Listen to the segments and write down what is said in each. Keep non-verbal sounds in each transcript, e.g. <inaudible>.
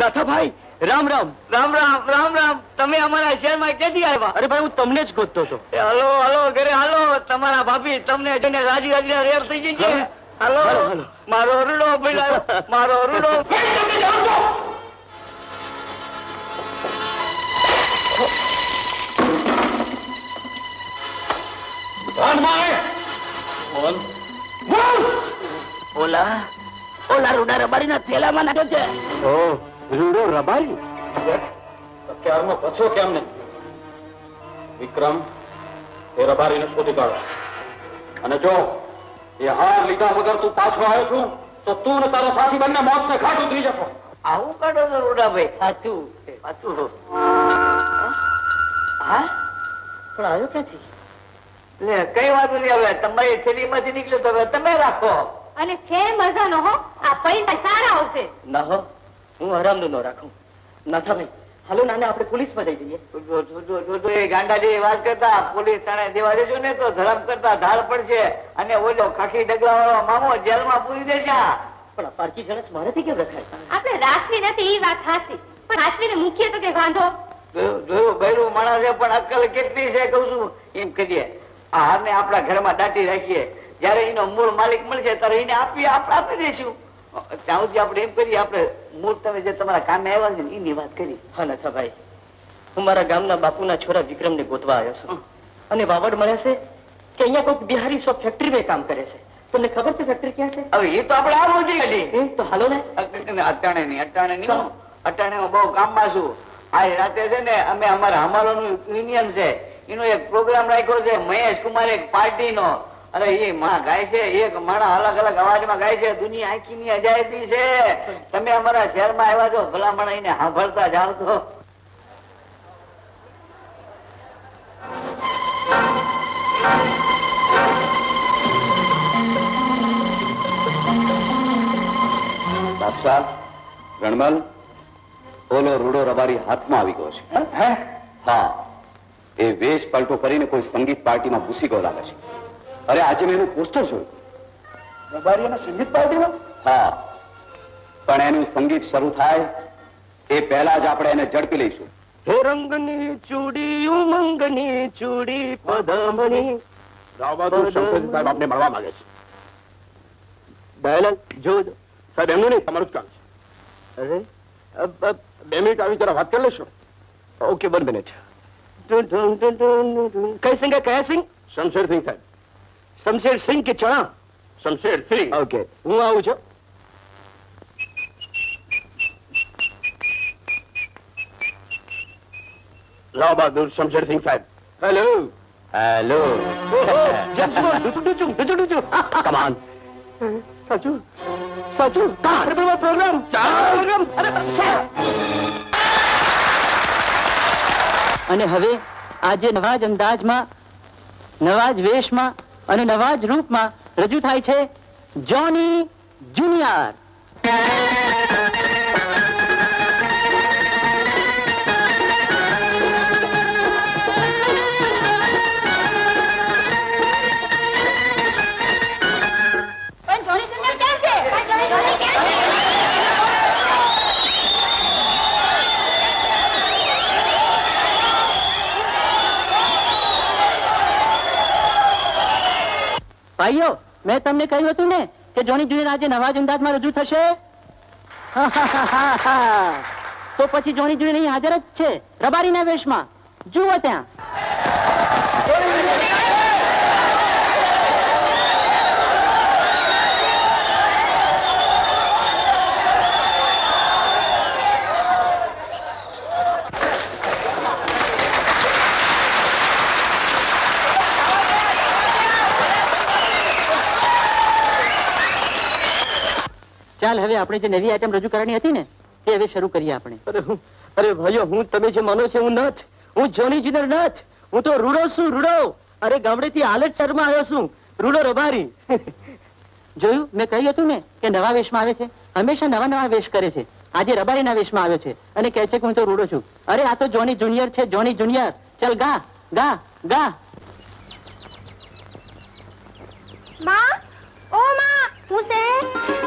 નાથાભાઈ રામ રામ. રામ રામ રામ રામ. તમે અમારા શહેરમાં ક્યાંથી આવ્યા? અરે ભાઈ હું તમને જ ગોતતો હતો. એ હાલો હાલો ઘરે હાલો. તમારા ભાભી તમને જોઈને રાજી રાજી રેર થઈ ગઈ છે? હાલો. મારો અરુડો ભાઈ મારો અરુડો ઓલા ઓલા રૂડા રબારીના થેલામાં નાખ્યો છે. ઓ. રૂડો રબારી? અત્યારમાં પછો કેમ નહીં? વિક્રમ એ રબારીને શોધી કાઢો. અને જો એ હાર લીધા વગર તું પાછો આવ્યો છું તો તું ને તારો સાથી બંને મોતને ખાટ ઉતરી જશો. આવું કાઢો તો રૂડાભાઈ સાચું સાચું હા? પણ આવ્યો ક્યાંથી? લે કઈ વાત નહીં હવે તમારી થેલીમાંથી નીકળ્યો તો તમે રાખો. અને છે મજાનો હો આ પૈસા સારા આવશે. ના હો. હું હરામનું ન રાખું. નાથાભાઈ હાલો નાને આપણે પોલીસમાં જઈ જઈએ. જો જો જો જો જો એ ગાંડા વાત કરતા પોલીસ થાણે દેવા દેજો ને તો ધરમ કરતા ધાર પડશે અને ઓલો ખાખી ડગલા વાળો મામો જેલમાં પૂરી દેશે. પણ પારકી જણસ મારાથી કેમ રખાય? આપણે રાખવી નથી એ વાત સાચી. પણ સાચવીને મુખ્ય તો કે વાંધો? જોયું બૈરું માણસ છે પણ અક્કલ કેટલી છે કહું છું. એમ કરીએ આ હારને આપણા ઘરમાં દાટી રાખીએ. જયારે એનો મૂળ માલિક મળશે ત્યારે એને આપી આપણે આપી દઈશું. ત્યાં સુધી આપણે એમ કરીએ આપણે મૂળ તમે જે તમારા કામે આવ્યા છે એની વાત કરી હા નાથાભાઈ. હું મારા ગામના બાપુના છોરા વિક્રમને ગોતવા આવ્યો છું. અને વાવડ મળે છે કે અહીંયા કોઈક બિહારી સો ફેક્ટરીમાં કામ કરે છે. તમને ખબર છે ફેક્ટરી ક્યાં છે? હવે એ તો આપણે આ રોજી એ તો હાલો ને. અટાણે નહીં અટાણે નહીં અટાણે બહુ કામમાં છું. આ રાતે છે ને અમે અમારા હમાલોનું યુનિયન છે. એનો એક પ્રોગ્રામ રાખ્યો છે મહેશ કુમાર એક પાર્ટીનો અરે એ માં ગાય છે એક માણા અલગ અલગ અવાજમાં ગાય છે દુનિયા આખીની અજાયબી છે. તમે અમારા શહેરમાં આવ્યા છો ભલામણ એને સાંભળતા જાવ તો. બાદશાહ રણમલ ઓલો રૂડો રબારી હાથમાં આવી ગયો છે. હા એ વેશ પલટો કરીને કોઈ સંગીત પાર્ટીમાં ઘૂસી ગયો લાગે છે. અરે આજે મેં એનું પોસ્ટર જોયું. સંગીત પાર્ટીમાં હા. પણ એનું સંગીત શરૂ થાય એ પહેલા જ આપણે એને ઝડપી લઈશું. હે રંગની ચૂડી ઉમંગની ચૂડી પદમણી સાહેબ આપને મળવા માંગે છે. દયાનંદ જો જો. સાહેબ એમનું નહીં તમારું જ કામ છે. અરે. અબ- અબ- બે મિનિટ આવી જરા વાત કરી લેશો? Okay one minute. કઈ સિંગ કયા સિંગ? શમશેર સિંહ સાહેબ. શમશેર સિંહ કે ચણા? શમશેર સિંહ. ઓકે હું આવું છું. લાવ બહાદુર શમશેર સિંહ સાહેબ. હેલો હેલો કમાન સાચું? સાચું? પ્રોગ્રામ પ્રોગ્રામ અને હવે આજે નવા જ અંદાજમાં નવા જ વેશમાં અને નવા જ રૂપમાં રજૂ થાય છે જોની જુનિયર. ભાઈઓ, મેં તમને કહ્યું હતું ને કે જોની જુનિયર આજે નવા જ અંદાજમાં રજૂ થશે? <laughs> તો પછી જોની જુનિયર અહીં હાજર જ છે, રબારીના વેશમાં. જુઓ ત્યાં. ચાલ હવે આપણે જે નવી આઈટમ રજૂ કરવાની હતી ને તે હવે શરૂ કરીએ આપણે. અરે હું અરે ભાઈઓ હું તમે જે માનો છો હું નથ. હું જોની જીનર નથ. હું તો રૂડો છું રૂડો. અરે ગામડેથી આલત શર્મા આવ્યો છું. રૂડો રબારી. <laughs> જોયું? મેં કહ્યું હતું ને કે નવા વેશમાં આવે છે. હંમેશા નવા નવા વેશ કરે છે. આજે રબારીના વેશમાં આવ્યો છે અને કહે છે કે હું તો રૂડો છું. અરે આ તો જોની જુનિયર છે જોની જુનિયર ચાલ ગા ગા ગા. માં ઓ માં હું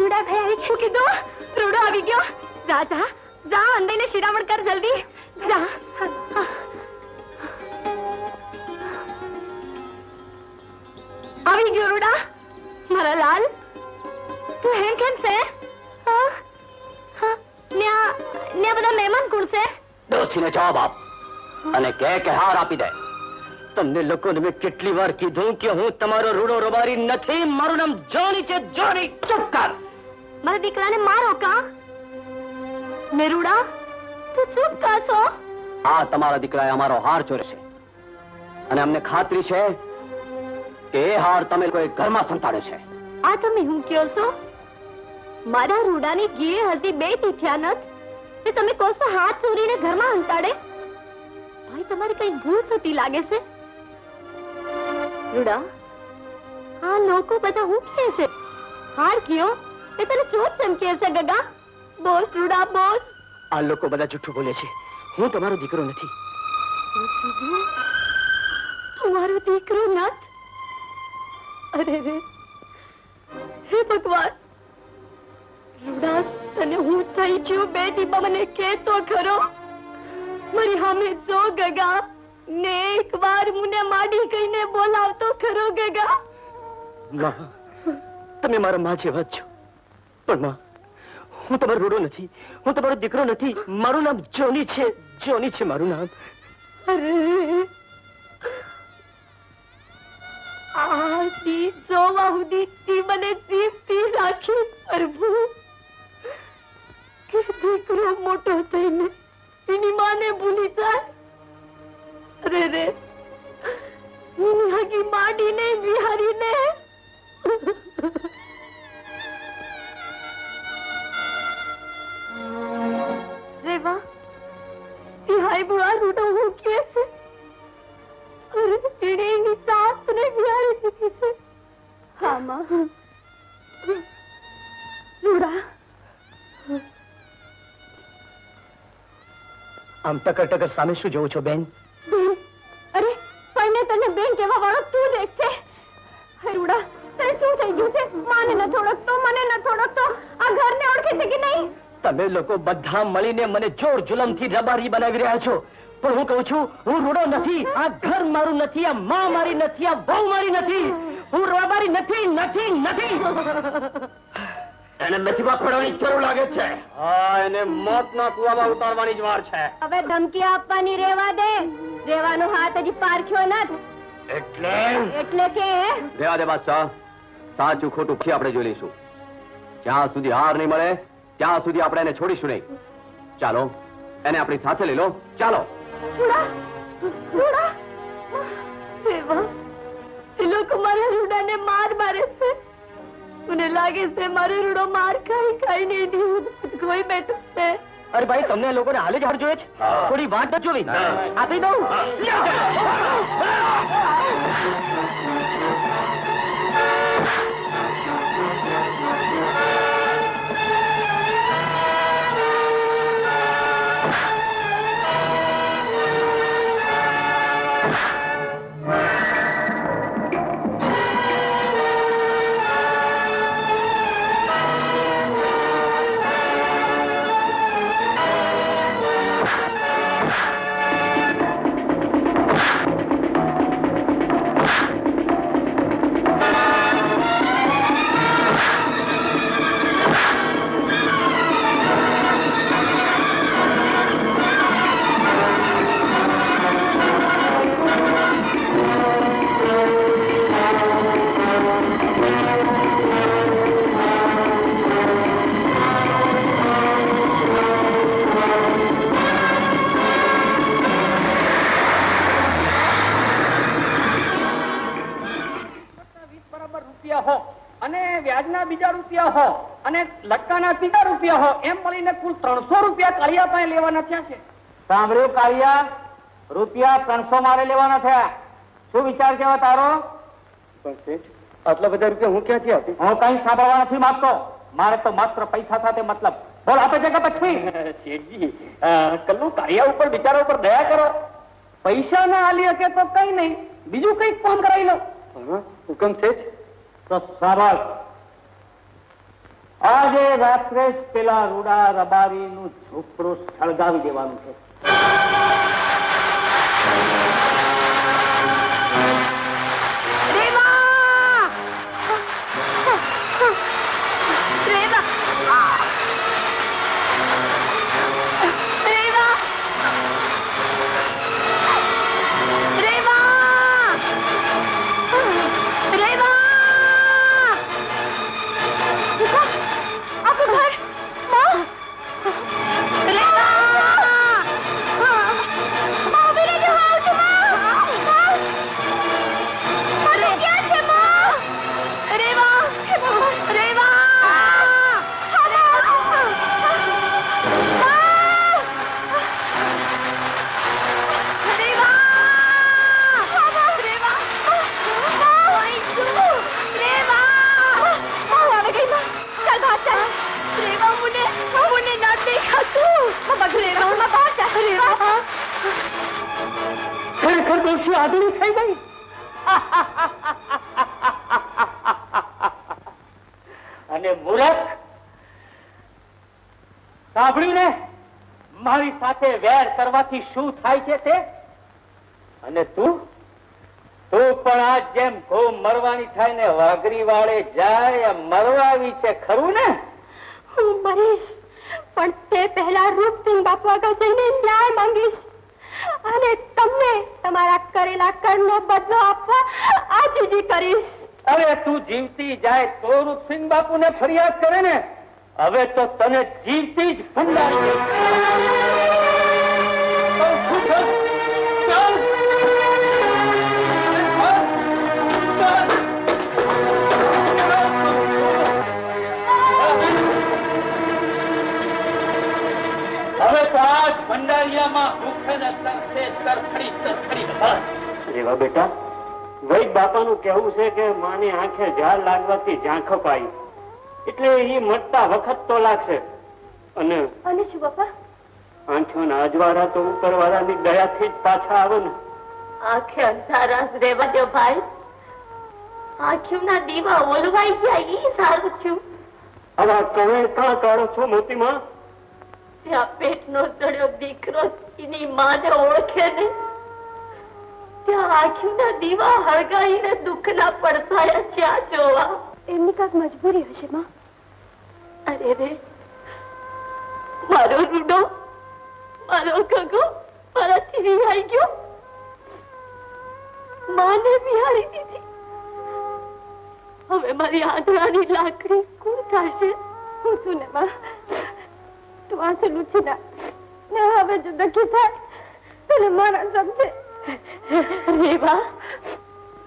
છે રૂડા ભાઈ આવી શું કીધું? રૂડો આવી ગયો. જા જા. જા અંદરને શિરામણ કર જલ્દી. જા. આવી ગયો રૂડા. મારા લાલ. તું હેમ કેમ છે? ન્યા બધા મહેમાન કોણ છે? ડોસીને જવાબ આપ અને કે કે હાર આપી દે. તમને લોકોને મેં કેટલી વાર કીધું કે હું તમારો રૂડો રબારી નથી. મારું નામ જોની છે જોની ચુપ કર. મારા દીકરાને મારો કા? મેરુડા તું ચૂપ કાશો આ તમારા દીકરાએ અમારો હાર ચોર્યો છે. અને અમને ખાતરી છે કે એ હાર તમે કોઈ ઘરમાં સંતાડ્યો છે. આ તમે હું કયો છો? મારા રૂડાની ઘીએ હજી બે તીથ્યા નથ. તે તમે કહો છો હાથ ચોરીને ઘરમાં હંતાડે ભાઈ તમારે કઈ ભૂલ થતી લાગે છે? રૂડા આ લોકો બધા હું કહે છે? હાર કયો? એ તને ચોર ચમકે છે ગગા? બોલ રૂડા બોલ. આ લોકો બધા જૂઠું બોલે છે. હું તમારો દીકરો નથી. તું મારો દીકરો નથ? અરે રે. હે ભગવાન. રૂડા તને હું થઈ છું બે દીપા મને કે તો ખરો. મારી હામે જો ગગા. ને એક વાર મને માડી કહીને બોલાવતો ખરો ગગા. તમે મારા મા જેવા છો. પણ માં, હું તમારો રૂડો નથી, હું તમારો દીકરો નથી, મારું નામ જોની છે જોની છે મારું નામ. અરે, આ દી જોવા સુધી તી મને જીવતી રાખી પ્રભુ કે દીકરો મોટો થઈને એની માને ભૂલી જાય. અરે રે, હું હગી માડીને બિહારીને તિહાઈ બુઆ રૂડો હું છે? અરે એણે એની સાસને બિહારી દીધી છે. હા માં રૂડા આમ ટકર ટકર સામે શું જોઉં છો બેન? લોકો બધા મળીને મને જોર જુલમથી રબારી બનાવી રહ્યા છો. પણ હું કહું છું હું રૂડો નથી. આ ઘર મારું નથી આ માં મારી નથી આ બહુ મારી નથી. હું રબારી નથી નથી નથી. એને નથી ખોડવાની જરૂર લાગે છે. હા એને મોતના કુવામાં ઉતારવાની જ વાર છે. હવે ધમકી આપવાની રેવા દે. રેવાનો હાથ હજી પારખ્યો નથી. એટલે? એટલે કે? રેવા દે બાદશાહ. સાચું ખોટું થી આપણે જોઈ લઈશું. જ્યાં સુધી હાર નહીં મળે ત્યાં સુધી આપણે એને છોડીશું નહીં. ચાલો એને આપણી સાથે લઈ લો. ચાલો. એ લોકો મારા રૂડાને માર મારે છે. મને લાગે છે મારે રૂડો માર ખાઈ ખાઈને એની ઉદબુદ કોઈ બેઠો છે. અરે ભાઈ તમને લોકોને હાલે જ હાર જોઈએ છે? થોડી વાત ન જોવી? આપી દઉં? રૂપિયા હો. અને વ્યાજના બીજા રૂપિયા હો. અને લટકાના ત્રીજા રૂપિયા હો. એમ મળીને કુલ ત્રણસો રૂપિયા કાળિયા પાસે લેવાના થયા છે. સાંભળ્યું કાળિયા? રૂપિયા ત્રણસો મારે લેવાના થયા. શું વિચાર કેવા તારો? આટલા બધા રૂપિયા હું ક્યાંથી આપી? હું કઈ સાંભળવા નથી માંગતો. મારે તો માત્ર પૈસા સાથે મતલબ. બોલ આપે છે કે પછી? <laughs> શેઠજી કલ્લુ કાળિયા ઉપર બિચારા ઉપર દયા કરો. પૈસા ના આલી શકે તો કઈ નહીં. બીજું કંઈક ફોન કરાવી લો. હુકમ છે તો સરળ આજે રાત્રે જ પેલા રૂડા રબારીનું ઝૂંપડું સળગાવી દેવાનું છે. ને? મારી સાથે વેર કરવાથી શું થાય છે તે? અને તું? તું પણ આ જેમ ઘો મરવાની થાય ને વાઘરી વાળે જાય મરવાવી છે ખરું ને? હું મરીશ પણ તે પહેલા રૂપસિંહ બાપુ આગળ જઈને ન્યાય માંગીશ. અને તમને તમારા કરેલા કર્મનો બદલો આપવા આજીજી કરીશ. હવે તું જીવતી જાય તો રૂપસિંહ બાપુને ફરિયાદ કરે ને? હવે તો તને જીવતી જ ભંડારી દઈશ. ચાલ, શું ચાલ? ચાલ. ચાલ. હવે તો આજ ભંડારિયામાં ભૂખે ને તરસે તરફડી તરફડી ભર એવા બેટા વૈદ બાપાનું કહેવું છે કે માની આંખે ઝાડ લાગવાથી ઝાંખપ આવી એટલે એ મટતા વખત તો લાગશે. અને અને શું બાપા? આંખોના અજવાળા તો ઉપરવાળાની દયાથી જ પાછા આવે ને. આંખે અંધારા રેવા દો ભાઈ. આંખોના દીવા ઓલવાઈ ગયા ઈ સારું થયું. હવે તમે કા કાઢો છો મોતીમાં? જ્યાં પેટનો ચડ્યો દીકરો એની માને ઓળખે ને. ત્યાં આંખોના દીવા હળગાઈને દુઃખના પડછાયા જ્યાં એમની કાંક મજબૂરી હશે, માં. અરે રે, મારો રૂડો, મારો ગગો મારાથી રિહાઈ ગયો. માને બિહારી દીધી. હવે મારી આંધળાની લાકડી કોણ થશે હું છું ને, માં? તું આંસુ લૂછી ના, ને હવે જો દખી થાય, તને મારા સમજે. રેવા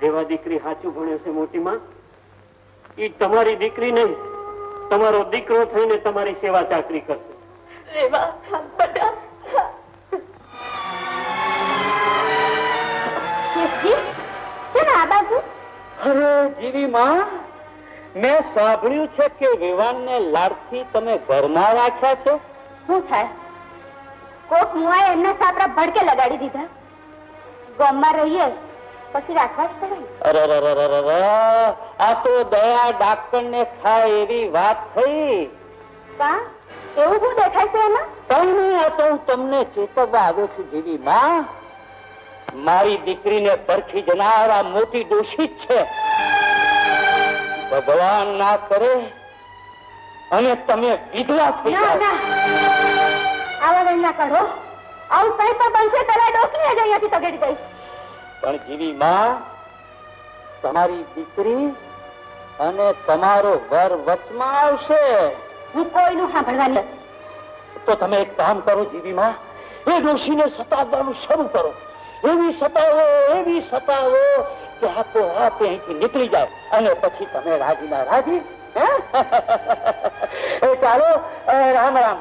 રેવા દીકરી સાચું ભણ્યો છે મોટીમાં એ તમારી દીકરી નહીં તમારો દીકરો થઈને તમારી સેવા ચાકરી કરશે. અરે જીવી માં મેં સાંભળ્યું છે કે વિવાનને લાડથી તમે ઘરમાં રાખ્યા છે? શું થાય? કોક મુઆએ એમના સાપરા ભડકે લગાડી દીધા. ગામમાં રહીએ પછી રાખવા જ પડે ને. અરે રે રે રે રે રે. આ તો દયા ડાક્ટર ને ખાય એવી વાત થઈ. એવું શું દેખાય છે એમાં? કઈ નહીં આ તો હું તમને ચેતવવા આવ્યો છું જીવી માં. મારી દીકરીને પરખી જનાર આ મોટી દોષિત છે. ભગવાન ના કરે અને તમે વિધવા થઈ જાઓ. આવા ના કરો આવું કઈ પણ બનશે પેલા ડોકરી જ અહીંયાથી તગડી દઈશ. પણ જીવી માં તમારી દીકરી અને તમારો વર વચમાં આવશે. હું કોઈનું સાંભળવાની તો તમે એક કામ કરો જીવી માં એ ડોશીને સતાવવાનું શરૂ કરો. એવી સતાવો એવી સતાવો કે આપો આપ અહીંથી નીકળી જાય અને પછી તમે રાજીના રાજી. હે? <laughs> ચાલો રામ રામ.